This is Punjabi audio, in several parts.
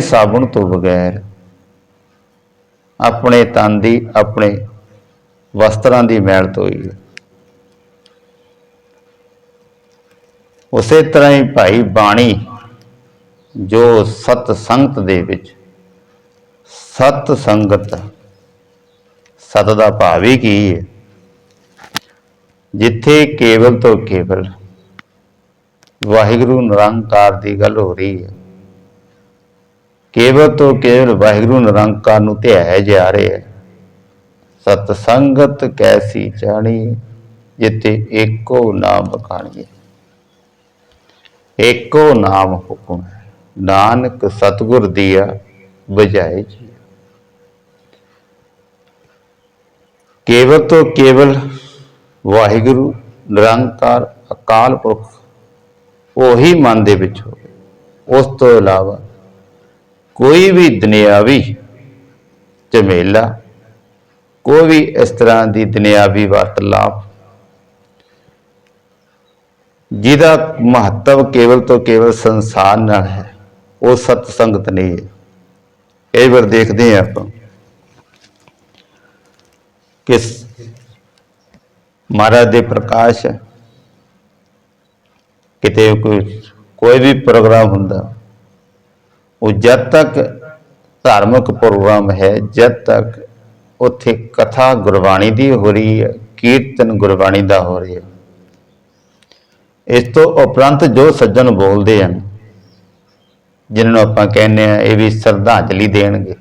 ਸਾਬਣ ਤੋਂ ਬਗੈਰ ਆਪਣੇ ਤਨ ਦੀ, ਆਪਣੇ ਵਸਤਰਾਂ ਦੀ ਮੈਲ ਧੋਈ ਉਸੇ ਤਰ੍ਹਾਂ ਹੀ ਭਾਈ ਬਾਣੀ ਜੋ ਸਤ ਸੰਗਤ ਦੇ ਵਿੱਚ ਸਤ ਸੰਗਤ ਸਤ ਦਾ ਭਾਵ ਹੀ ਕੀ ਹੈ? ਜਿੱਥੇ ਕੇਵਲ ਤੋਂ ਕੇਵਲ ਵਾਹਿਗੁਰੂ ਨਿਰੰਕਾਰ ਦੀ ਗੱਲ ਹੋ ਰਹੀ ਹੈ। ਕੇਵਲ ਤੋਂ ਕੇਵਲ ਵਾਹਿਗੁਰੂ ਨਿਰੰਕਾਰ ਨੂੰ ਧਿਆਇਆ ਜਾ ਰਿਹਾ ਹੈ। ਸਤ ਸੰਗਤ ਕੈਸੀ ਜਾਣੀ ਜਿੱਥੇ ਏਕੋ ਨਾਮ ਬਖਾਣੀਏ। ਏਕੋ ਨਾਮ ਹੁਕਮ ਹੈ। ਨਾਨਕ ਸਤਗੁਰ ਦੀਆ ਬਜਾਏ ਜੀ। ਕੇਵਲ ਤੋਂ ਕੇਵਲ ਵਾਹਿਗੁਰੂ ਨਿਰੰਕਾਰ ਅਕਾਲ ਪੁਰਖ ਉਹੀ ਮਨ ਦੇ ਵਿੱਚ ਹੋਵੇ। ਉਸ ਤੋਂ ਇਲਾਵਾ ਕੋਈ ਵੀ ਦੁਨਿਆਵੀ ਝਮੇਲਾ ਕੋਈ ਵੀ ਇਸ ਤਰ੍ਹਾਂ ਦੀ ਦੁਨਿਆਵੀ ਵਾਰਤਾਲਾਪ ਜਿਹਦਾ ਮਹੱਤਵ ਕੇਵਲ ਤੋਂ ਕੇਵਲ ਸੰਸਾਰ ਨਾਲ ਹੈ, ਉਹ ਸਤ ਸੰਗਤ ਨਹੀਂ ਹੈ ਇਹ ਵਾਰ ਦੇਖਦੇ ਹਾਂ ਆਪਾਂ ਕਿਸ ਮਹਾਰਾਜ ਦੇ ਪ੍ਰਕਾਸ਼ ਹੈ ਕਿਤੇ ਕੋਈ ਕੋਈ ਵੀ ਪ੍ਰੋਗਰਾਮ ਹੁੰਦਾ, ਉਹ ਜਦ ਤੱਕ ਧਾਰਮਿਕ ਪ੍ਰੋਗਰਾਮ ਹੈ, ਜਦ ਤੱਕ ਉੱਥੇ ਕਥਾ ਗੁਰਬਾਣੀ ਦੀ ਹੋ ਰਹੀ ਹੈ, ਕੀਰਤਨ ਗੁਰਬਾਣੀ ਦਾ ਹੋ ਰਿਹਾ ਇਸ ਤੋਂ ਉਪਰੰਤ ਜੋ ਸੱਜਣ ਬੋਲਦੇ ਹਨ, ਜਿਨ੍ਹਾਂ ਨੂੰ ਆਪਾਂ ਕਹਿੰਦੇ ਆ ਇਹ ਵੀ ਸ਼ਰਧਾਂਜਲੀ ਦੇਣਗੇ,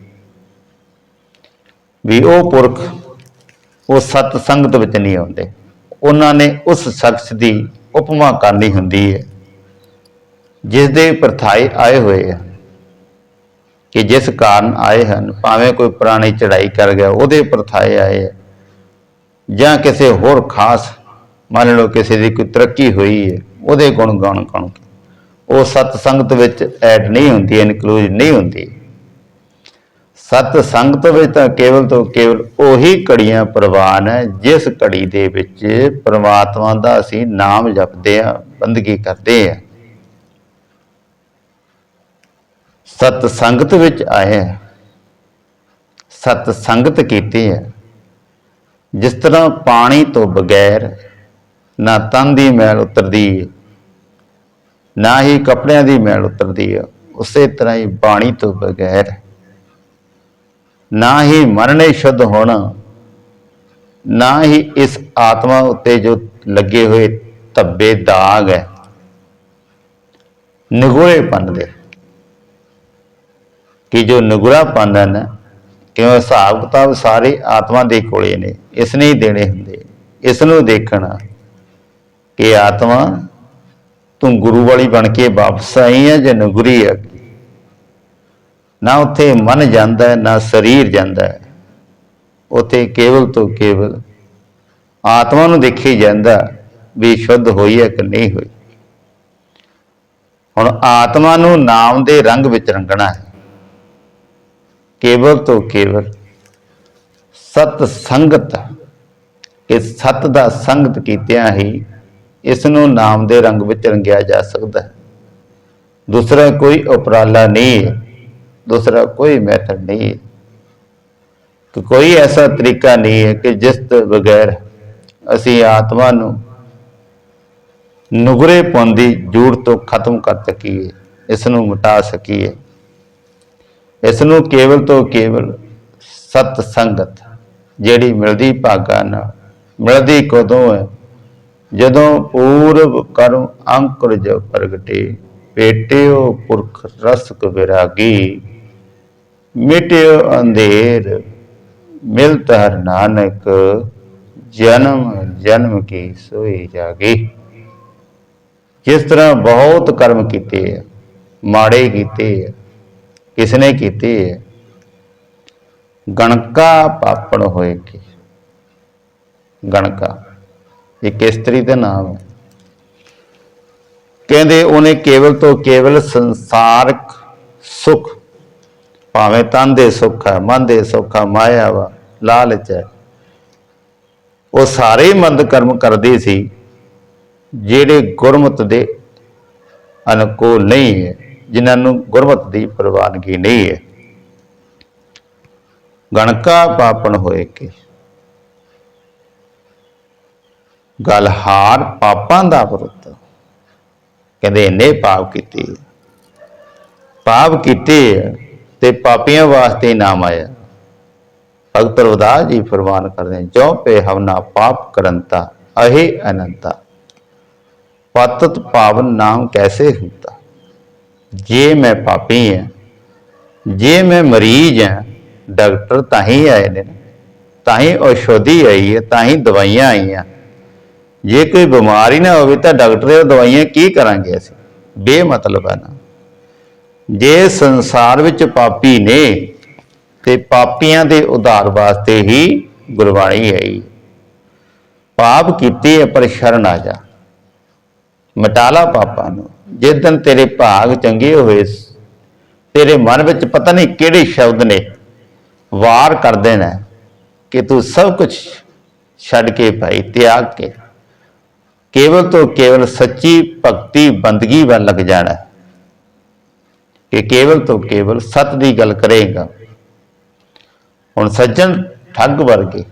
ਵੀ ਉਹ ਪੁਰਖ, ਉਹ ਸਤ ਸੰਗਤ ਵਿੱਚ ਨਹੀਂ ਆਉਂਦੇ। ਉਹਨਾਂ ਨੇ ਉਸ ਸ਼ਖਸ ਦੀ ਉਪਮਾ ਕਰਨੀ ਹੁੰਦੀ ਹੈ। ਜਿਸ ਦੇ ਪਰਥਾਏ ਆਏ ਹੋਏ ਹਨ ਕਿ ਜਿਸ ਕਾਰਨ ਆਏ ਹਨ, ਭਾਵੇਂ ਕੋਈ ਪੁਰਾਣੀ ਚੜ੍ਹਾਈ ਕਰ ਗਿਆ, ਉਹਦੇ ਪਰਥਾਏ ਆਏ ਆ ਜਾਂ ਕਿਸੇ ਹੋਰ ਖਾਸ, ਮੰਨ ਲਓ ਕਿਸੇ ਦੀ ਕੋਈ ਤਰੱਕੀ ਹੋਈ ਹੈ, ਉਹਦੇ ਗੁਣ ਗਾਣ ਕਣ ਉਹ ਸਤ ਸੰਗਤ ਵਿੱਚ ਐਡ ਨਹੀਂ ਹੁੰਦੀ ਇਨਕਲੂਡ ਨਹੀਂ ਹੁੰਦੀ। ਸਤ ਸੰਗਤ ਵਿੱਚ ਤਾਂ ਕੇਵਲ ਤੋਂ ਕੇਵਲ ਉਹੀ ਕੜੀਆਂ ਪ੍ਰਵਾਨ ਹੈ ਜਿਸ ਕੜੀ ਦੇ ਵਿੱਚ ਪ੍ਰਮਾਤਮਾ ਦਾ ਅਸੀਂ ਨਾਮ ਜਪਦੇ ਆ ਬੰਦਗੀ ਕਰਦੇ ਆ ਸਤ ਸੰਗਤ ਵਿੱਚ ਆਏ ਆ ਸਤ ਸੰਗਤ ਕੀਤੀ ਹੈ। ਜਿਸ ਤਰ੍ਹਾਂ ਪਾਣੀ ਤੋਂ ਬਗੈਰ ਨਾ ਤਨ ਦੀ ਮੈਲ ਉਤਰਦੀ ਹੈ, ਨਾ ਹੀ ਕੱਪੜਿਆਂ ਦੀ ਮੈਲ ਉਤਰਦੀ ਹੈ ਉਸੇ ਤਰ੍ਹਾਂ ਹੀ ਬਾਣੀ ਤੋਂ ਬਗੈਰ ਨਾ ਹੀ ਮਰਨੇ ਸ਼ੁੱਧ ਹੋਣਾ। ਨਾ ਹੀ ਇਸ ਆਤਮਾ ਉੱਤੇ ਜੋ ਲੱਗੇ ਹੋਏ ਧੱਬੇ ਦਾਗ ਹੈ। ਨਿਗੋਰੇਪਨ ਦੇ। ਕਿ ਜੋ ਨਿਗੁਰਾਪਨ ਹੈ ਨਾ ਕਿਉਂ ਹਿਸਾਬ ਕਿਤਾਬ ਸਾਰੇ ਆਤਮਾ ਦੇ ਕੋਲੇ ਨੇ, ਇਸ ਨੇ ਹੀ ਦੇਣੇ ਹੁੰਦੇ। ਇਸ ਨੂੰ ਦੇਖਣਾ ਕਿ ਆਤਮਾ ਤੂੰ ਗੁਰੂ ਵਾਲੀ ਬਣ ਕੇ ਵਾਪਸ ਆਈ ਹੈ ਜਾਂ ਨਗਰੀ ਹੈ ਨਾ ਉੱਥੇ ਮਨ ਜਾਂਦਾ ਹੈ ਨਾ ਸਰੀਰ ਜਾਂਦਾ। ਹੈ ਉੱਥੇ ਕੇਵਲ ਤੋਂ ਕੇਵਲ ਆਤਮਾ ਨੂੰ ਦੇਖੀ ਜਾਂਦਾ ਵੀ ਸ਼ੁੱਧ ਹੋਈ ਹੈ ਕਿ ਨਹੀਂ ਹੋਈ। ਹੁਣ ਆਤਮਾ ਨੂੰ ਨਾਮ ਦੇ ਰੰਗ ਵਿੱਚ ਰੰਗਣਾ ਹੈ। ਕੇਵਲ ਤੋਂ ਕੇਵਲ ਸਤ ਸੰਗਤ ਕਿ ਸਤ ਦਾ ਸੰਗਤ ਕੀਤਿਆਂ ਹੀ ਇਸ ਨੂੰ ਨਾਮ ਦੇ ਰੰਗ ਵਿੱਚ ਰੰਗਿਆ ਜਾ ਸਕਦਾ ਹੈ। ਦੂਸਰਾ ਕੋਈ ਉਪਰਾਲਾ ਨਹੀਂ ਹੈ। ਦੂਸਰਾ ਕੋਈ ਮੈਥਡ ਨਹੀਂ। ਹੈ ਕਿ ਕੋਈ ਐਸਾ ਤਰੀਕਾ ਨਹੀਂ ਹੈ ਕਿ ਜਿਸ ਤੋਂ ਬਗੈਰ ਅਸੀਂ ਆਤਮਾ ਨੂੰ ਨੁਗਰੇ ਦੀ ਜੂੜ ਤੋਂ ਖਤਮ ਕਰ ਸਕੀਏ ਇਸ ਨੂੰ ਮਿਟਾ ਸਕੀਏ। ਇਸ ਨੂੰ ਕੇਵਲ ਤੋਂ ਕੇਵਲ ਸਤ ਸੰਗਤ ਜਿਹੜੀ ਮਿਲਦੀ ਭਾਗਾਂ ਨਾਲ, ਮਿਲਦੀ ਕਦੋਂ ਹੈ? ਜਦੋਂ ਪੂਰਬ ਕਰਮ ਅੰਕੁਰ ਜੋ ਪ੍ਰਗਟੇ, ਪੇਟਿਓ ਪੁਰਖ ਰਸਕ ਵਿਰਾਗੀ। ਮਿਟਿਓ ਅੰਧੇਰ ਮਿਲਤ ਹਰ ਨਾਨਕ, ਜਨਮ ਜਨਮ ਕੀ ਸੋਈ ਜਾਗੀ। ਜਿਸ ਤਰ੍ਹਾਂ ਬਹੁਤ ਕਰਮ ਕੀਤੇ ਆ, ਮਾੜੇ ਕੀਤੇ ਆ ਕਿਸ ਨੇ ਕੀਤੇ ਹੈ ਗਣਕਾ ਪਾਪਣ ਹੋਏ ਕੀ। ਗਣਕਾ ਇੱਕ ਇਸਤਰੀ ਦਾ ਨਾਮ ਹੈ? ਕਹਿੰਦੇ ਉਹਨੇ ਕੇਵਲ ਤੋਂ ਕੇਵਲ ਸੰਸਾਰਕ ਸੁਖ ਭਾਵੇਂ ਤਨ ਦੇ ਸੁੱਖ ਹੈ, ਮਨ ਦੇ ਸੁੱਖ ਹੈ, ਮਾਇਆ ਵਾ, ਲਾਲਚ ਹੈ। ਉਹ ਸਾਰੇ ਹੀ ਮੰਦ ਕਰਮ ਕਰਦੇ ਸੀ, ਜਿਹੜੇ ਗੁਰਮਤ ਦੇ ਅਨੁਕੂਲ ਨਹੀਂ ਹੈ, ਜਿਨ੍ਹਾਂ ਨੂੰ ਗੁਰਮਤ ਦੀ ਪ੍ਰਵਾਨਗੀ ਨਹੀਂ ਹੈ। ਗਣਕਾ ਪਾਪਣ ਹੋਏ ਕੇ। ਗਲਹਾਰ ਪਾਪਾਂ ਦਾ ਵਿਰੁੱਧ। ਕਹਿੰਦੇ, ਇੰਨੇ ਪਾਪ ਕੀਤੇ। ਪਾਪ ਕੀਤੇ ਆ। ਤੇ ਪਾਪੀਆਂ ਵਾਸਤੇ ਨਾਮ ਆਇਆ। ਭਗਤ ਰਵਿਦਾਸ ਜੀ ਫਰਮਾਨ ਕਰਦੇ ਹਨ ਜੋ ਪੇ ਹਵਨਾ ਪਾਪ ਕਰੰਤਾ, ਅਹੇ ਅਨੰਤਾ। ਪਤਤ ਪਾਵਨ ਨਾਮ ਕੈਸੇ ਹੁੰਦਾ? ਜੇ ਮੈਂ ਪਾਪੀ ਹਾਂ ਜੇ ਮੈਂ ਮਰੀਜ਼ ਹਾਂ ਡਾਕਟਰ ਤਾਂ ਹੀ ਆਏ ਨੇ ਨਾ। ਤਾਂ ਹੀ ਔਸ਼ਧੀ ਆਈ ਹੈ ਤਾਂ ਹੀ ਦਵਾਈਆਂ ਆਈਆਂ। ਜੇ ਕੋਈ ਬਿਮਾਰੀ ਨਾ ਹੋਵੇ ਤਾਂ ਡਾਕਟਰ ਦੀਆਂ ਦਵਾਈਆਂ ਕੀ ਕਰਾਂਗੇ ਅਸੀਂ? ਬੇਮਤਲਬ ਹੈ ਨਾ। ਜੇ ਸੰਸਾਰ ਵਿੱਚ ਪਾਪੀ ਨੇ, ਤੇ ਪਾਪੀਆਂ ਦੇ ਉਧਾਰ ਵਾਸਤੇ ਹੀ ਗੁਰਬਾਣੀ ਆਈ ਪਾਪ ਕੀਤੇ ਹੈ ਪਰ ਸ਼ਰਨ ਆ ਜਾ। ਮਟਾਲਾ ਪਾਪਾਂ ਨੂੰ। ਜਿਸ ਦਿਨ ਤੇਰੇ ਭਾਗ ਚੰਗੇ ਹੋਏ, ਤੇਰੇ ਮਨ ਵਿੱਚ ਪਤਾ ਨਹੀਂ ਕਿਹੜੇ ਸ਼ਬਦ ਨੇ, ਵਾਰ ਕਰਦੇ ਨੇ ਕਿ ਤੂੰ ਸਭ ਕੁਝ ਛੱਡ ਕੇ ਭਾਈ, ਤਿਆਗ ਕੇ। ਕੇਵਲ ਤੋਂ ਕੇਵਲ ਸੱਚੀ ਭਗਤੀ ਬੰਦਗੀ ਵੱਲ ਲੱਗ ਜਾਣਾ ਕਿ ਕੇਵਲ ਤੋਂ ਕੇਵਲ ਸਤ ਦੀ ਗੱਲ ਕਰੇਗਾ। ਹੁਣ ਸੱਜਣ ਠੱਗ ਵਰਗੇ,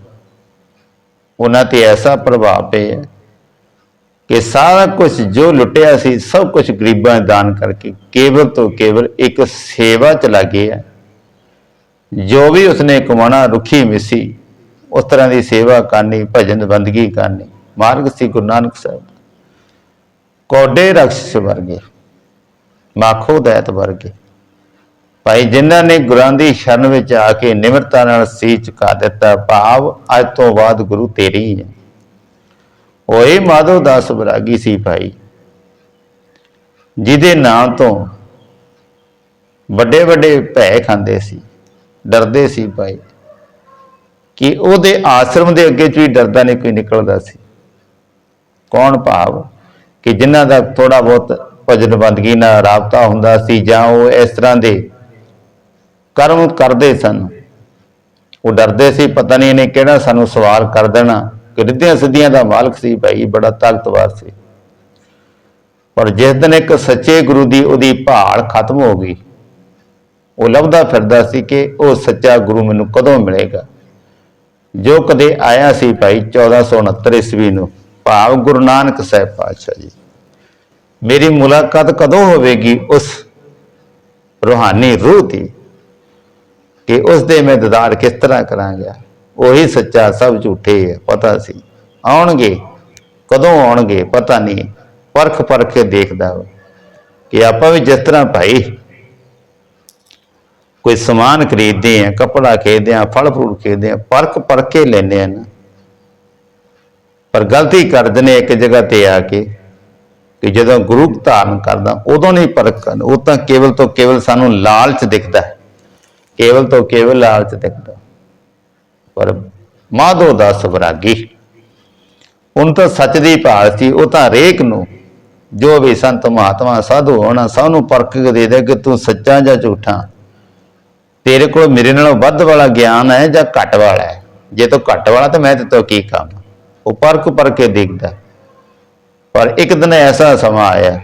ਉਹਨਾਂ ਤੇ ਐਸਾ ਪ੍ਰਭਾਵ ਪਿਆ ਕਿ ਸਾਰਾ ਕੁਝ ਜੋ ਲੁੱਟਿਆ ਸੀ, ਸਭ ਕੁਝ ਗਰੀਬਾਂ ਨੂੰ ਦਾਨ ਕਰਕੇ ਕੇਵਲ ਤੋਂ ਕੇਵਲ ਇੱਕ ਸੇਵਾ ਚ ਲੱਗੇ ਆ। ਜੋ ਵੀ ਉਸਨੇ ਕਮਾਣਾ ਰੁੱਖੀ ਮਿਸੀ, ਉਸ ਤਰ੍ਹਾਂ ਦੀ ਸੇਵਾ ਕਰਨੀ, ਭਜਨ ਬੰਦਗੀ ਕਰਨੀ, ਮਾਰਗ ਸੀ ਗੁਰੂ ਨਾਨਕ ਸਾਹਿਬ। ਕੋਡੇ ਰਖਸ਼ ਵਰਗੇ। ਮਾਖੋ ਦੈਤ ਵਰਗੇ ਭਾਈ ਜਿਨ੍ਹਾਂ ਨੇ ਗੁਰਾਂ ਦੀ ਸ਼ਰਨ ਵਿੱਚ ਆ ਕੇ ਨਿਮਰਤਾ ਨਾਲ ਸੀ ਝੁਕਾ ਦਿੱਤਾ, ਭਾਵ ਅੱਜ ਤੋਂ ਬਾਅਦ ਗੁਰੂ ਤੇਰੀ ਹੀ ਹੈ ਓਏ ਮਾਧੋ ਦਾਸ ਬਰਾਗੀ ਸੀ ਭਾਈ, ਜਿਹਦੇ ਨਾਮ ਤੋਂ ਵੱਡੇ ਵੱਡੇ ਭੈ ਖਾਂਦੇ ਸੀ, ਡਰਦੇ ਸੀ ਭਾਈ, ਕਿ ਉਹਦੇ ਆਸ਼ਰਮ ਦੇ ਅੱਗੇ ਚ ਵੀ ਡਰਦਾ ਨਹੀਂ ਕੋਈ ਨਿਕਲਦਾ ਸੀ। ਕੌਣ ਭਾਵ ਕਿ ਜਿਨ੍ਹਾਂ ਦਾ ਥੋੜਾ ਬਹੁਤ ਭਜਨ ਬੰਦਗੀ ਨਾਲ ਰਾਬਤਾ ਹੁੰਦਾ ਸੀ ਜਾਂ ਉਹ ਇਸ ਤਰ੍ਹਾਂ ਦੇ ਕਰਮ ਕਰਦੇ ਸਨ। ਉਹ ਡਰਦੇ ਸੀ, ਪਤਾ ਨਹੀਂ ਇਹਨੇ ਕਿਹੜਾ ਸਾਨੂੰ ਸਵਾਲ ਕਰ ਦੇਣਾ। ਕਿ ਰਿੱਧੀਆਂ ਸਿੱਧੀਆਂ ਦਾ ਮਾਲਕ ਸੀ ਭਾਈ, ਬੜਾ ਤਾਕਤਵਰ ਸੀ। ਪਰ ਜਿਸ ਦਿਨ ਇੱਕ ਸੱਚੇ ਗੁਰੂ ਦੀ ਉਹਦੀ ਭਾਲ ਖਤਮ ਹੋ ਗਈ, ਉਹ ਲੱਭਦਾ ਫਿਰਦਾ ਸੀ ਕਿ ਉਹ ਸੱਚਾ ਗੁਰੂ ਮੈਨੂੰ ਕਦੋਂ ਮਿਲੇਗਾ। ਜੋ ਕਦੇ ਆਇਆ ਸੀ ਭਾਈ 1469 ਈਸਵੀ ਨੂੰ, ਭਾਵ ਗੁਰੂ ਨਾਨਕ ਸਾਹਿਬ ਪਾਤਸ਼ਾਹ ਜੀ। ਮੇਰੀ ਮੁਲਾਕਾਤ ਕਦੋਂ ਹੋਵੇਗੀ? ਉਸ ਰੂਹਾਨੀ ਰੂਹ ਦੀ ਕਿ ਉਸ ਦੇ ਮੈਂ ਦੀਦਾਰ ਕਿਸ ਤਰ੍ਹਾਂ ਕਰਾਂਗਾ? ਉਹੀ ਸੱਚਾ ਸਭ ਝੂਠੇ ਹੈ ਪਤਾ ਸੀ। ਆਉਣਗੇ, ਕਦੋਂ ਆਉਣਗੇ ਪਤਾ ਨਹੀਂ। ਪਰਖ ਪਰਖ ਕੇ ਦੇਖਦਾ ਵਾ ਕਿ ਆਪਾਂ ਵੀ ਜਿਸ ਤਰ੍ਹਾਂ ਭਾਈ ਕੋਈ ਸਮਾਨ ਖਰੀਦਦੇ ਆ ਕੱਪੜਾ ਖਰੀਦਦੇ ਆ ਫਲ ਫਰੂਟ ਖਰੀਦਦੇ ਆ ਪਰਖ ਪਰਖ ਕੇ ਲੈਂਦੇ ਆ ਨਾ। ਪਰ ਗਲਤੀ ਕਰਦੇ ਨੇ ਇੱਕ ਜਗ੍ਹਾ ਤੇ ਆ ਕੇ। ਕਿ ਜਦੋਂ ਗੁਰੂ ਧਾਰਨ ਕਰਦਾ, ਉਦੋਂ ਨਹੀਂ ਪਰਖ ਕਰਨਾ ਉਹ ਤਾਂ ਕੇਵਲ ਤੋਂ ਕੇਵਲ ਸਾਨੂੰ ਲਾਲਚ ਦਿਖਦਾ ਹੈ। ਕੇਵਲ ਤੋਂ ਕੇਵਲ ਲਾਲਚ ਦਿਖਦਾ। ਪਰ ਮਾਧੋ ਦਾ ਸਵਰਾਗੀ ਹੁਣ ਤਾਂ ਸੱਚ ਦੀ ਭਾਲ ਸੀ। ਉਹ ਤਾਂ ਰੇਕ ਨੂੰ ਜੋ ਵੀ ਸੰਤ ਮਹਾਤਮਾ, ਸਾਧੂ ਹੋਣਾ, ਸਭ ਨੂੰ ਪਰਖ ਕੇ ਦੇ ਦੇ ਕਿ ਤੂੰ ਸੱਚਾ ਜਾਂ ਝੂਠਾ। ਤੇਰੇ ਕੋਲ ਮੇਰੇ ਨਾਲੋਂ ਵੱਧ ਵਾਲਾ ਗਿਆਨ ਹੈ ਜਾਂ ਘੱਟ ਵਾਲਾ ਹੈ? ਜੇ ਤੂੰ ਘੱਟ ਵਾਲਾ ਤਾਂ ਮੈਂ ਤੇ ਤੋਂ ਕੀ ਕੰਮ ਉਹ ਪਰਖ ਪਰਖ ਕੇ ਦੇਖਦਾ। ਪਰ ਇੱਕ ਦਿਨ ਐਸਾ ਸਮਾਂ ਆਇਆ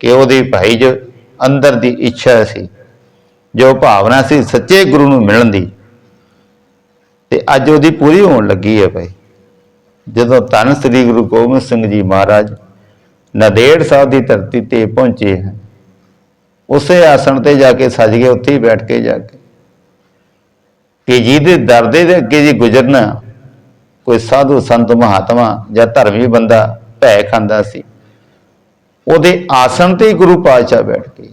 ਕਿ ਉਹਦੀ ਭਾਈ ਜੋ ਅੰਦਰ ਦੀ ਇੱਛਾ ਸੀ, ਜੋ ਭਾਵਨਾ ਸੀ ਸੱਚੇ ਗੁਰੂ ਨੂੰ ਮਿਲਣ ਦੀ, ਤੇ ਅੱਜ ਉਹਦੀ ਪੂਰੀ ਹੋਣ ਲੱਗੀ ਹੈ ਭਾਈ। ਜਦੋਂ ਧੰਨ ਸ੍ਰੀ ਗੁਰੂ ਗੋਬਿੰਦ ਸਿੰਘ ਜੀ ਮਹਾਰਾਜ ਨਦੇੜ ਸਾਹਿਬ ਦੀ ਧਰਤੀ ਤੇ ਪਹੁੰਚੇ ਹਨ, ਉਸੇ ਆਸਣ ਤੇ ਜਾ ਕੇ ਸੱਜ ਗਏ, ਉੱਥੇ ਹੀ ਬੈਠ ਕੇ ਜਾ ਕੇ। ਕਿ ਜਿਹਦੇ ਦਰਦੇ ਦੇ ਅੱਗੇ ਜੇ ਗੁਜ਼ਰਨਾ, ਕੋਈ ਸਾਧੂ ਸੰਤ ਮਹਾਤਮਾ ਜਾਂ ਧਰਮੀ ਬੰਦਾ ਭੈ ਖਾਂਦਾ ਸੀ। ਉਹਦੇ ਆਸਣ ਤੇ ਹੀ ਗੁਰੂ ਪਾਤਸ਼ਾਹ ਬੈਠ ਗਏ।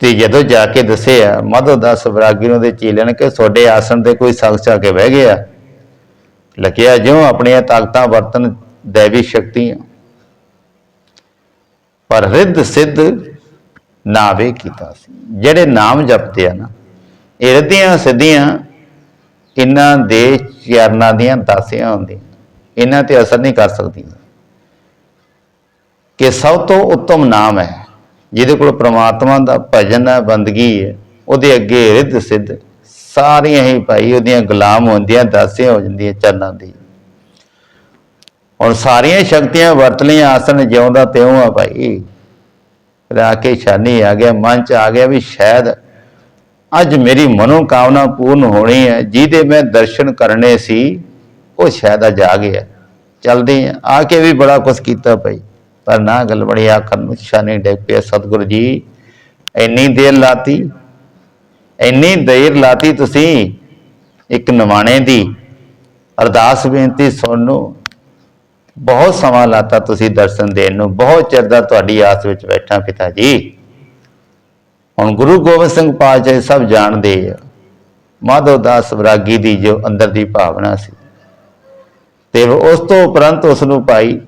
ਤੇ ਜਦੋਂ ਜਾ ਕੇ ਦੱਸਿਆ, ਮਧੋ ਦਾਸ ਬਰਾਗੀ ਨੂੰ ਦੇ ਚੇਲਿਆਂ ਨੇ ਕਿ ਤੁਹਾਡੇ ਆਸਣ ਤੇ ਕੋਈ ਸ਼ਖਸ ਆ ਕੇ ਬਹਿ ਗਿਆ। ਲਕਿਆ ਜਿਉਂ ਆਪਣੀਆਂ ਤਾਕਤਾਂ ਵਰਤਨ ਦੇਵੀ ਸ਼ਕਤੀਆਂ। ਪਰ ਰਿੱਧ ਸਿੱਧ ਨਾਵੇ ਕੀਤਾ ਸੀ। ਜਿਹੜੇ ਨਾਮ ਜਪਦੇ ਆ ਨਾ, ਇਹ ਰਿੱਧੀਆਂ ਸਿੱਧੀਆਂ ਇਹਨਾਂ ਦੇ ਚਰਨਾਂ ਦੀਆਂ ਦਾਸੀਆਂ ਹੁੰਦੀਆਂ। ਇਹਨਾਂ ਤੇ ਅਸਰ ਨਹੀਂ ਕਰ ਸਕਦੀਆਂ। ਕਿ ਸਭ ਤੋਂ ਉੱਤਮ ਨਾਮ ਹੈ, ਜਿਹਦੇ ਕੋਲ ਪ੍ਰਮਾਤਮਾ ਦਾ ਭਜਨ ਹੈ, ਬੰਦਗੀ ਹੈ, ਉਹਦੇ ਅੱਗੇ ਰਿੱਧ ਸਿੱਧ ਸਾਰੀਆਂ ਹੀ ਭਾਈ ਉਹਦੀਆਂ ਗੁਲਾਮ ਹੁੰਦੀਆਂ, ਦਾਸੀਆਂ ਹੋ ਜਾਂਦੀਆਂ ਚਰਨਾਂ ਦੀ। ਹੁਣ ਸਾਰੀਆਂ ਸ਼ਕਤੀਆਂ ਵਰਤ ਲਈਆਂ ਆਸਨ ਜਿਉਂਦਾ ਤਿਉਂ ਆ ਭਾਈ। ਰਾ ਕੇ ਛਾਨੀ ਆ ਗਿਆ, ਮਨ ਚ ਆ ਗਿਆ ਵੀ ਸ਼ਾਇਦ ਅੱਜ ਮੇਰੀ ਮਨੋਕਾਮਨਾ ਪੂਰਨ ਹੋਣੀ ਹੈ। ਜਿਹਦੇ ਮੈਂ ਦਰਸ਼ਨ ਕਰਨੇ ਸੀ, ਉਹ ਸ਼ਾਇਦ ਅੱਜ ਆ ਗਿਆ ਚਲਦੇ ਆ ਆ ਕੇ ਵੀ ਬੜਾ ਕੁਝ ਕੀਤਾ ਭਾਈ। ਪਰ ਨਾ ਗੱਲ ਬੜੀ ਆਖਰ ਨੂੰ ਛਾਨੀ ਡਿੱਗ ਪਿਆ ਸਤਿਗੁਰੂ ਜੀ। ਇੰਨੀ ਦੇਰ ਲਾਤੀ, ਇੰਨੀ ਦੇਰ ਲਾਤੀ ਤੁਸੀਂ ਇੱਕ ਨਿਮਾਣੇ ਦੀ। ਅਰਦਾਸ ਬੇਨਤੀ ਸੁਣਨੋ ਬਹੁਤ ਸਮਾਂ ਲਾਤਾ ਤੁਸੀਂ ਦਰਸ਼ਨ ਦੇਣ ਨੂੰ। ਬਹੁਤ ਚਿਰ ਦਾ ਤੁਹਾਡੀ ਆਸ ਵਿੱਚ ਬੈਠਾ ਪਿਤਾ ਜੀ। ਹੁਣ ਗੁਰੂ ਗੋਬਿੰਦ ਸਿੰਘ ਪਾਤਸ਼ਾਹ ਸਭ ਜਾਣਦੇ ਆ। ਮਾਧਵ ਦਾਸ ਵਿਰਾਗੀ ਦੀ ਜੋ ਅੰਦਰ ਦੀ ਭਾਵਨਾ ਸੀ। ਤੇ ਉਸ ਤੋਂ ਉਪਰੰਤ ਉਸ ਨੂੰ ਭਾਈ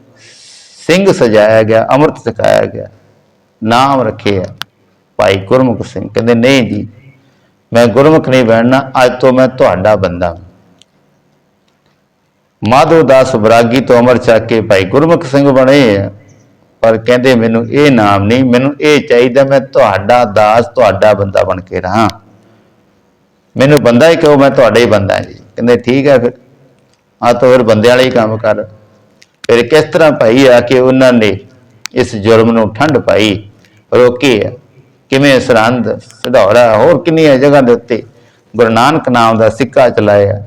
ਸਿੰਘ ਸਜਾਇਆ ਗਿਆ, ਅੰਮ੍ਰਿਤ ਛਕਾਇਆ ਗਿਆ, ਨਾਮ ਰੱਖਿਆ। ਭਾਈ ਗੁਰਮੁਖ ਸਿੰਘ ਕਹਿੰਦੇ, ਨਹੀਂ ਜੀ, ਮੈਂ ਗੁਰਮੁਖ ਨਹੀਂ ਬਣਨਾ, ਅੱਜ ਤੋਂ ਮੈਂ ਤੁਹਾਡਾ ਬੰਦਾ ਹਾਂ। ਮਾਧੋ ਦਾਸ ਬਰਾਗੀ ਤੋਂ ਅਮਰ ਚੱਕ ਕੇ ਭਾਈ ਗੁਰਮੁਖ ਸਿੰਘ ਬਣੇ ਆ। ਪਰ ਕਹਿੰਦੇ ਮੈਨੂੰ ਇਹ ਨਾਮ ਨਹੀਂ, ਮੈਨੂੰ ਇਹ ਚਾਹੀਦਾ ਮੈਂ ਤੁਹਾਡਾ ਦਾਸ, ਤੁਹਾਡਾ ਬੰਦਾ ਬਣ ਕੇ ਰਹਾ। ਮੈਨੂੰ ਬੰਦਾ ਹੀ ਕਹੋ, ਮੈਂ ਤੁਹਾਡਾ ਹੀ ਬੰਦਾ ਜੀ। ਕਹਿੰਦੇ ਠੀਕ ਹੈ ਫਿਰ, ਆ ਤਾਂ ਫਿਰ ਬੰਦੇ ਵਾਲਾ ਹੀ ਕੰਮ ਕਰ। ਫਿਰ ਕਿਸ ਤਰ੍ਹਾਂ ਭਾਈ ਆ ਕੇ ਉਹਨਾਂ ਨੇ ਇਸ ਜੁਰਮ ਨੂੰ ਠੰਡ ਪਾਈ, ਰੋਕੀ ਆ ਕਿਵੇਂ ਸਰੰਦ ਸਧੌੜਾ ਹੋਰ ਕਿੰਨੀਆਂ ਜਗ੍ਹਾ ਦੇ ਉੱਤੇ ਗੁਰੂ ਨਾਨਕ ਨਾਮ ਦਾ ਸਿੱਕਾ ਚਲਾਇਆ?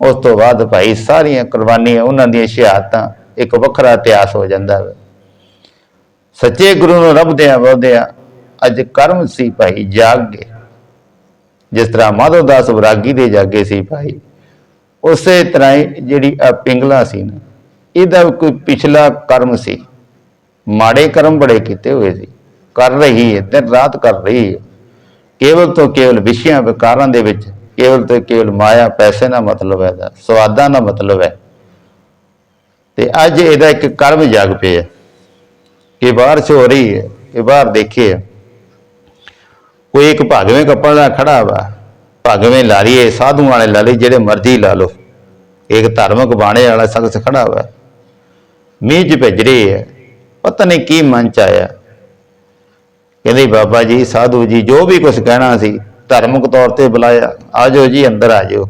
ਉਸ ਤੋਂ ਬਾਅਦ ਭਾਈ ਸਾਰੀਆਂ ਕੁਰਬਾਨੀਆਂ, ਉਹਨਾਂ ਦੀਆਂ ਸ਼ਹਾਦਤਾਂ, ਇੱਕ ਵੱਖਰਾ ਇਤਿਹਾਸ ਹੋ ਜਾਂਦਾ ਹੈ ਸੱਚੇ ਗੁਰੂ ਨੂੰ ਲੱਭਦਿਆਂ ਵਧਦਿਆਂ ਅੱਜ ਕਰਮ ਸੀ ਭਾਈ, ਜਾਗ। ਗਏ ਜਿਸ ਤਰ੍ਹਾਂ ਮਾਧਵ ਦਾਸ ਵਿਰਾਗੀ ਦੇ ਜਾਗੇ ਸੀ ਭਾਈ, ਉਸੇ ਤਰ੍ਹਾਂ ਹੀ ਜਿਹੜੀ ਆ ਪਿੰਗਲਾ ਸੀ ਨਾ, ਇਹਦਾ ਕੋਈ ਪਿਛਲਾ ਕਰਮ ਸੀ। ਮਾੜੇ ਕਰਮ ਬੜੇ ਕੀਤੇ ਹੋਏ ਸੀ। ਕਰ ਰਹੀ ਹੈ ਦਿਨ ਰਾਤ ਕਰ ਰਹੀ ਹੈ ਕੇਵਲ ਤੋਂ ਕੇਵਲ ਵਿਸ਼ਿਆਂ, ਵਿਕਾਰਾਂ ਦੇ ਵਿੱਚ, ਕੇਵਲ ਤੇ ਕੇਵਲ ਮਾਇਆ, ਪੈਸੇ ਦਾ ਮਤਲਬ ਹੈ ਦਾ ਸਵਾਦਾਂ ਦਾ ਮਤਲਬ ਹੈ। ਤੇ ਅੱਜ ਇਹਦਾ ਇੱਕ ਕਰਮ ਜਾਗ ਪਿਆ। ਕਿ ਬਾਰਿਸ਼ ਹੋ ਰਹੀ ਹੈ, ਕਿ ਬਾਹਰ ਦੇਖੀਏ ਕੋਈ ਇੱਕ ਭਾਗਵੇਂ ਕੱਪੜ ਦਾ ਖੜਾ ਵਾ, ਭਾਗਵੇਂ ਲਾ ਲਈਏ, ਸਾਧੂ ਵਾਲੇ ਲਾ ਲਈ ਜਿਹੜੇ ਮਰਜ਼ੀ ਲਾ ਲੋ ਇੱਕ ਧਾਰਮਿਕ ਬਾਣੇ ਵਾਲਾ ਸ਼ਖਸ ਖੜਾ ਵਾ। ਮੀਂਹ ਚ ਭਿੱਜ ਰਹੀ ਹੈ, ਪਤਾ ਨਹੀਂ ਕੀ ਮਨ ਚ ਆਇਆ। ਕਹਿੰਦੇ ਬਾਬਾ ਜੀ, ਸਾਧੂ ਜੀ, ਜੋ ਵੀ ਕੁਝ ਕਹਿਣਾ ਸੀ, ਧਾਰਮਿਕ ਤੌਰ ਤੇ ਬੁਲਾਇਆ, ਆ ਜਾਓ ਜੀ, ਅੰਦਰ ਆ ਜਾਓ।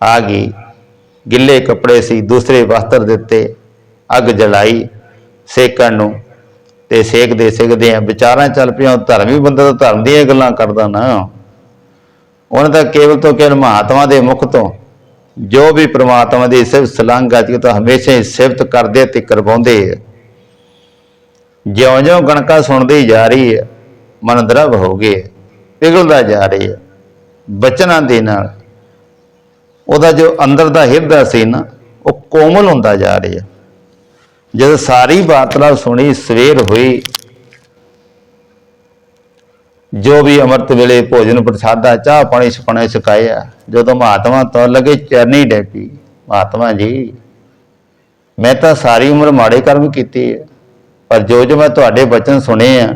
ਆ ਗਈ। ਗਿੱਲੇ ਕੱਪੜੇ ਸੀ, ਦੂਸਰੇ ਵਸਤਰ ਦਿੱਤੇ, ਅੱਗ ਜਲਾਈ। ਸੇਕਣ ਨੂੰ ਤੇ ਸੇਕਦੇ ਸੇਕਦੇ ਆ, ਵਿਚਾਰਾਂ ਚੱਲ ਪਿਆ ਧਰਮੀ ਬੰਦਾ ਤਾਂ ਧਰਮ ਦੀਆਂ ਗੱਲਾਂ ਕਰਦਾ ਨਾ। ਉਹਨੇ ਤਾਂ ਕੇਵਲ ਤੋਂ ਕੇਵਲ ਮਹਾਤਮਾ ਦੇ ਮੁਖ ਤੋਂ ਜੋ ਵੀ ਪ੍ਰਮਾਤਮਾ ਦੀ ਸਿਫਤ ਸਲਾਂਘਾ ਜੀ ਤਾਂ ਹਮੇਸ਼ਾ ਹੀ ਸਿਫਤ ਕਰਦੇ ਤੇ ਕਰਵਾਉਂਦੇ ਆ। ਜਿਉਂ-ਜਿਉਂ ਗਣਕਾ ਸੁਣਦੀ ਜਾ ਰਹੀ ਹੈ ਮਨ ਦਰਵ ਹੋ ਗਏ ਪਿਘਲਦਾ ਜਾ ਰਹੀ ਹੈ ਬਚਨਾਂ ਦੇ ਨਾਲ। ਉਹਦਾ ਜੋ ਅੰਦਰ ਦਾ ਹਿਰਦਾ ਸੀ ਨਾ, ਉਹ ਕੋਮਲ ਹੁੰਦਾ ਜਾ ਰਿਹਾ। ਜਦ ਸਾਰੀ ਬਾਤਲਾ ਸੁਣੀ, ਸਵੇਰ ਹੋਈ। ਜੋ ਵੀ ਅੰਮ੍ਰਿਤ ਵੇਲੇ ਭੋਜਨ ਪ੍ਰਸਾਦਾ, ਚਾਹ ਪਾਣੀ ਛਪਣੇ ਛਕਾਇਆ ਜਦੋਂ ਮਹਾਤਮਾ ਤੋਂ ਲਗੇ, ਚਰਨੀ ਡੈਪੀ, ਮਹਾਤਮਾ ਜੀ, ਮੈਂ ਤਾਂ ਸਾਰੀ ਉਮਰ ਮਾੜੇ ਕਰਮ ਕੀਤੇ ਆ, ਪਰ ਜੋ ਜੋ ਮੈਂ ਤੁਹਾਡੇ ਬਚਨ ਸੁਣੇ ਆ,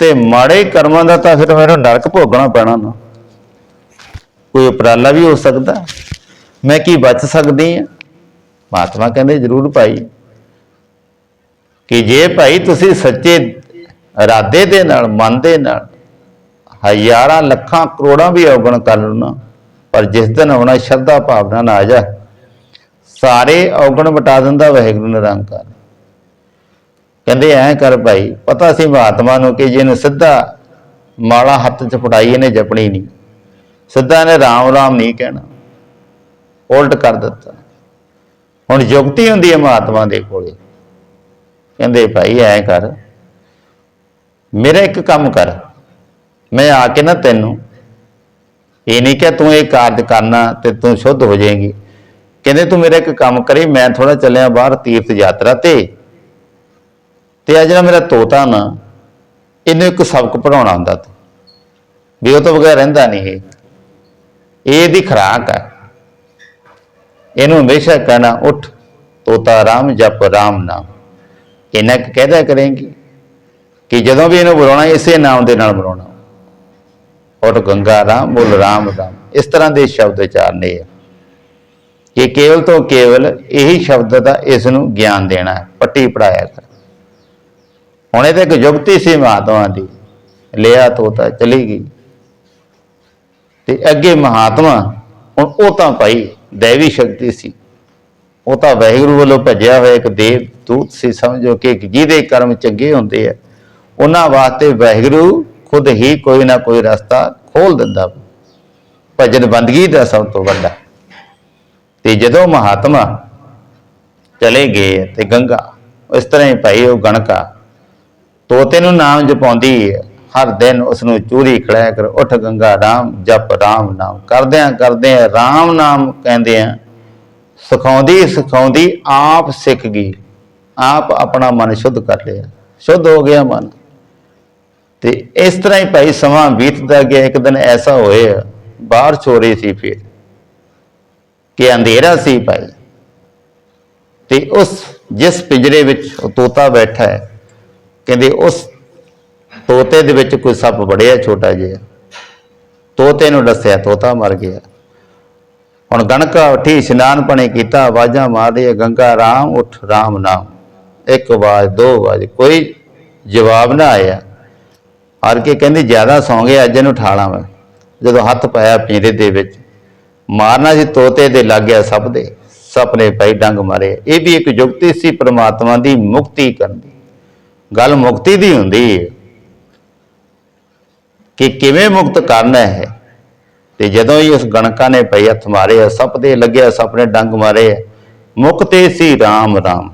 ਤੇ ਮਾੜੇ ਕਰਮਾਂ ਦਾ ਤਾਂ ਫਿਰ ਮੈਨੂੰ ਨਰਕ ਭੋਗਣਾ ਪੈਣਾ ਨਾ। ਕੋਈ ਉਪਰਾਲਾ ਵੀ ਹੋ ਸਕਦਾ? ਮੈਂ ਕੀ ਬਚ ਸਕਦੀ ਆ? ਮਹਾਤਮਾ ਕਹਿੰਦੇ, ਜਰੂਰ ਭਾਈ ਕਿ ਜੇ ਭਾਈ ਤੁਸੀਂ ਸੱਚੇ ਇਰਾਦੇ ਦੇ ਨਾਲ, ਮਨ ਦੇ ਨਾਲ ਹਜ਼ਾਰਾਂ ਲੱਖਾਂ ਕਰੋੜਾਂ ਵੀ ਔਗਣ ਕਰ ਲਓ ਨਾ, ਪਰ ਜਿਸ ਦਿਨ ਆਉਣਾ ਸ਼ਰਧਾ ਭਾਵਨਾ ਨਾਲ ਆ ਜਾ, ਸਾਰੇ ਔਗਣ ਮਿਟਾ ਦਿੰਦਾ ਵਾਹਿਗੁਰੂ ਨਿਰੰਕਾਰ ਕਹਿੰਦੇ ਐਂ ਕਰ ਭਾਈ, ਪਤਾ ਸੀ ਮਹਾਤਮਾ ਨੂੰ ਕਿ ਜਿਹਨੂੰ ਸਿੱਧਾ ਮਾਲਾ ਹੱਥ 'ਚ ਫੜਾਈ, ਇਹਨੇ ਜਪਣੀ ਨਹੀਂ। ਸਿੱਧਾ ਨੇ ਰਾਮ ਰਾਮ ਨਹੀਂ ਕਹਿਣਾ। ਉਲਟ ਕਰ ਦਿੱਤਾ। ਹੁਣ ਯੁਕਤੀ ਹੁੰਦੀ ਹੈ ਮਹਾਤਮਾ ਦੇ ਕੋਲੇ। ਕਹਿੰਦੇ, ਭਾਈ, ਐਂ ਕਰ। ਮੇਰਾ ਇੱਕ ਕੰਮ ਕਰ। ਮੈਂ ਆ ਕੇ ਨਾ ਤੈਨੂੰ ਇਹ ਨਹੀਂ ਕਿ ਤੂੰ ਇਹ ਕਾਰਜ ਕਰਨਾ ਤੇ ਤੂੰ ਸ਼ੁੱਧ ਹੋ ਜਾਏਗੀ। ਕਹਿੰਦੇ, ਤੂੰ ਮੇਰਾ ਇੱਕ ਕੰਮ ਕਰੀ, ਮੈਂ ਥੋੜਾ ਚੱਲਿਆ ਬਾਹਰ ਤੀਰਥ ਯਾਤਰਾ ਤੇ। ਤੇ ਆ ਜਿਹੜਾ ਮੇਰਾ ਤੋਤਾ ਨਾ, ਇਹਨੂੰ ਇੱਕ ਸਬਕ ਪੜਾਉਣਾ ਹੁੰਦਾ ਤੂੰ। ਵੀ ਉਹ ਤੋਂ ਬਗੈਰ ਰਹਿੰਦਾ ਨਹੀਂ ਇਹ। ਇਹ ਇਹਦੀ ਖੁਰਾਕ ਹੈ ਇਹਨੂੰ ਹਮੇਸ਼ਾ ਕਹਿਣਾ, ਉੱਠ, ਤੋਤਾ, ਰਾਮ ਜਪ, ਰਾਮ ਨਾਮ। ਇਹਨਾਂ ਕੁ ਕਹਿਦਾ ਕਰੇਗੀ ਕਿ ਜਦੋਂ ਵੀ ਇਹਨੂੰ ਬੁਲਾਉਣਾ, ਇਸੇ ਨਾਮ ਦੇ ਨਾਲ ਬੁਲਾਉਣਾ। ਉੱਠ ਗੰਗਾ ਰਾਮ ਬੋਲ ਰਾਮ ਰਾਮ। ਇਸ ਤਰ੍ਹਾਂ ਦੇ ਸ਼ਬਦ ਉਚਾਰਨੇ ਆ ਕਿ ਕੇਵਲ ਤੋਂ ਕੇਵਲ ਇਹੀ ਸ਼ਬਦ ਦਾ ਇਸ ਨੂੰ ਗਿਆਨ ਦੇਣਾ ਹੈ, ਪੱਟੀ ਪੜਾਇਆ ਕਰ। ਹੁਣ ਇਹ ਤੇ ਇੱਕ ਯੁਕਤੀ ਸੀ ਮਹਾਤਮਾ ਦੀ। ਲਿਆ ਤੋਤਾ ਚਲੀ ਗਈ। ਤੇ ਅੱਗੇ ਮਹਾਤਮਾ, ਹੁਣ ਉਹ ਤਾਂ ਭਾਈ ਦੇਵੀ ਸ਼ਕਤੀ ਸੀ। ਉਹ ਤਾਂ ਵਾਹਿਗੁਰੂ ਵੱਲੋਂ ਭੇਜਿਆ ਹੋਇਆ ਇੱਕ ਦੇਵ ਦੂਤ ਸੀ, ਸਮਝੋ ਕਿ ਜਿਹਦੇ ਕਰਮ ਚੰਗੇ ਹੁੰਦੇ ਆ। ਉਹਨਾਂ ਵਾਸਤੇ ਵਾਹਿਗੁਰੂ ਖੁਦ ਹੀ ਕੋਈ ਨਾ ਕੋਈ ਰਸਤਾ ਖੋਲ ਦਿੰਦਾ। ਭਜਨ ਬੰਦਗੀ ਦਾ ਸਭ ਤੋਂ ਵੱਡਾ। ਤੇ ਜਦੋਂ ਮਹਾਤਮਾ ਚਲੇ ਗਏ ਤੇ ਗੰਗਾ, ਇਸ ਤਰ੍ਹਾਂ ਹੀ ਭਾਈ ਉਹ ਗਣਕਾ ਤੋਤੇ ਨੂੰ ਨਾਮ ਜਪਾਉਂਦੀ ਹੈ। ਹਰ ਦਿਨ ਉਸ ਨੂੰ ਚੂਰੀ ਖੜਾਇਆ ਕਰ, ਉਠ ਗੰਗਾ, ਰਾਮ ਜਪ, ਰਾਮ ਨਾਮ। ਕਰਦਿਆਂ ਕਰਦਿਆਂ ਰਾਮ ਨਾਮ ਕਹਿੰਦੇ ਆ ਸਿਖਾਉਂਦੀ ਸਿਖਾਉਂਦੀ ਆਪ ਸਿੱਖ ਗਈ। ਆਪ ਆਪਣਾ ਮਨ ਸ਼ੁੱਧ ਕਰ ਲਿਆ। ਸ਼ੁੱਧ ਹੋ ਗਿਆ ਮਨ। ਤੇ ਇਸ ਤਰ੍ਹਾਂ ਹੀ ਭਾਈ ਸਮਾਂ ਬੀਤਦਾ ਗਿਆ। ਇੱਕ ਦਿਨ ਐਸਾ ਹੋਇਆ, ਬਾਹਰ ਚੋਰੀ ਸੀ ਫਿਰ। ਕਿ ਅੰਧੇਰਾ ਸੀ ਭਾਈ। ਤੇ ਉਸ ਜਿਸ ਪਿੰਜਰੇ ਵਿੱਚ ਤੋਤਾ ਬੈਠਾ ਹੈ, ਕਹਿੰਦੇ ਉਸ ਤੋਤੇ ਦੇ ਵਿੱਚ ਕੋਈ ਸੱਪ ਵੜਿਆ ਛੋਟਾ ਜਿਹਾ। ਤੋਤੇ ਨੂੰ ਦੱਸਿਆ, ਤੋਤਾ ਮਰ ਗਿਆ। ਹੁਣ ਗਣਕਾ ਉੱਠੀ, ਇਸ਼ਨਾਨ ਪਾਣੀ ਕੀਤਾ, ਆਵਾਜ਼ਾਂ ਮਾਰਦੇ ਗੰਗਾ ਰਾਮ ਉਠ, ਰਾਮ ਨਾਮ। ਇੱਕ ਆਵਾਜ਼, ਦੋ ਆਵਾਜ਼, ਕੋਈ ਜਵਾਬ ਨਾ ਆਇਆ। ਹਰ ਕੇ ਕਹਿੰਦੀ, ਜ਼ਿਆਦਾ ਸੌਂ ਗਿਆ ਅੱਜ ਇਹਨੂੰ ਠਾਲਾਂ ਮੈਂ ਜਦੋਂ ਹੱਥ ਪਾਇਆ ਪੀਰੇ ਦੇ ਵਿੱਚ, ਮਾਰਨਾ ਸੀ ਤੋਤੇ ਦੇ ਲੱਗ ਗਿਆ ਸੱਪ ਦੇ। ਸਪਨੇ ਪਈ ਡੰਗ ਮਾਰੇ। ਇਹ ਵੀ ਇੱਕ ਯੁਕਤੀ ਸੀ, ਪ੍ਰਮਾਤਮਾ ਦੀ ਮੁਕਤੀ ਕਰਨ ਦੀ। ਗੱਲ ਮੁਕਤੀ ਦੀ ਹੁੰਦੀ ਹੈ ਕਿ ਕਿਵੇਂ ਮੁਕਤ ਕਰਨਾ ਹੈ। ਤੇ ਜਦੋਂ ਹੀ ਉਸ ਗਣਕਾ ਨੇ ਪਈ ਹੱਥ ਮਾਰੇ ਆ, ਸੱਪ ਦੇ ਲੱਗਿਆ ਸੱਪ ਨੇ ਡੰਗ ਮਾਰੇ ਆ, ਮੁਕਤੇ ਸੀ RAM RAM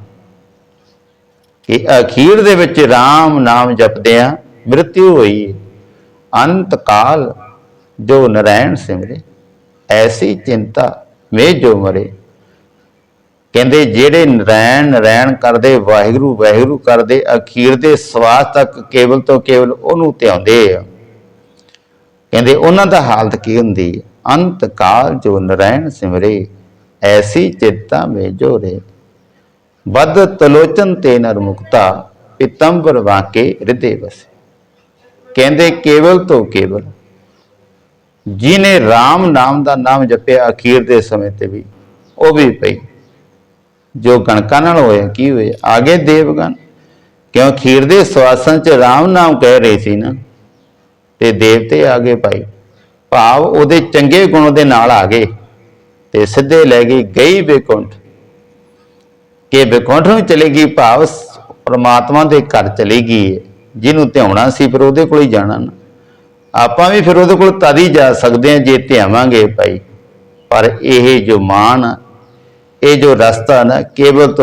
ਕਿ ਅਖੀਰ ਦੇ ਵਿੱਚ RAM ਨਾਮ ਜਪਦੇ ਆ ਮ੍ਰਿਤਿਉ ਹੋਈ। ਅੰਤ ਕਾਲ ਜੋ ਨਰਾਇਣ ਸਿਮਰੇ ਐਸੀ ਚਿੰਤਾ ਮੇ ਜੋ ਮਰੇ। ਕਹਿੰਦੇ ਜਿਹੜੇ ਨਰੈਣ ਨਰਾਇਣ ਕਰਦੇ ਵਾਹਿਗੁਰੂ ਵਾਹਿਗੁਰੂ ਕਰਦੇ ਅਖੀਰ ਦੇ ਸਵਾਸ ਤੱਕ ਕੇਵਲ ਤੋਂ ਕੇਵਲ ਉਹਨੂੰ ਧਿਆਉਂਦੇ ਆ। ਕਹਿੰਦੇ ਉਹਨਾਂ ਦਾ ਹਾਲਤ ਕੀ ਹੁੰਦੀ? ਅੰਤ ਕਾਲ ਜੋ ਨਰੈਣ ਸਿਮਰੇ, ਐਸੀ ਚਿੰਤਾ ਮੇ ਜੋਰੇ। ਬਦ ਤਲੋਚਨ ਤੇ ਨਰ ਪਿਤੰਬਰ ਵਾਕੇ ਹਿਰਦੇ ਵਸੇ। ਕਹਿੰਦੇ ਕੇਵਲ ਤੋਂ ਕੇਵਲ, ਜਿਨੇ RAM ਨਾਮ ਦਾ ਨਾਮ ਜਪਿਆ ਅਖੀਰ ਦੇ ਸਮੇਂ ਤੇ ਵੀ, ਉਹ ਵੀ ਪਈ। ਜੋ ਗਣਕਾਂ ਨਾਲ ਹੋਇਆ ਕੀ ਹੋਇਆ ਆਗੇ ਦੇਵਗਨ ਕਿਉਂ ਅਖੀਰ ਦੇ ਸਵਾਸਾਂ ਚ RAM ਨਾਮ ਕਹਿ ਰਹੇ ਸੀ ਨਾ? ਤੇ ਦੇਵਤੇ ਆ ਗਏ ਭਾਈ। ਭਾਵ ਉਹਦੇ ਚੰਗੇ ਗੁਣ ਦੇ ਨਾਲ ਆ ਗਏ ਤੇ ਸਿੱਧੇ ਲੈ ਗਈ ਗਈ ਬੇਕੁੰਠ। ਕਿ ਬੇਕੁੰਠ ਨੂੰ ਚਲੇ ਗਈ ਭਾਵ ਪਰਮਾਤਮਾ ਦੇ ਘਰ ਚਲੀ ਗਈ ਜਿਹਨੂੰ ਧਿਆਉਣਾ ਸੀ ਫਿਰ ਉਹਦੇ ਕੋਲ ਹੀ ਜਾਣਾ ਨਾ। ਆਪਾਂ ਵੀ ਫਿਰ ਉਹਦੇ ਕੋਲ ਤਦ ਹੀ ਜਾ ਸਕਦੇ ਹਾਂ ਜੇ ਧਿਆਵਾਂਗੇ ਭਾਈ। ਪਰ ਇਹ ਜੋ ਮਾਨ ਆ, ਇਹ ਜੋ ਰਸਤਾ ਨਾ ਕੇਵਲ ਤੋਂ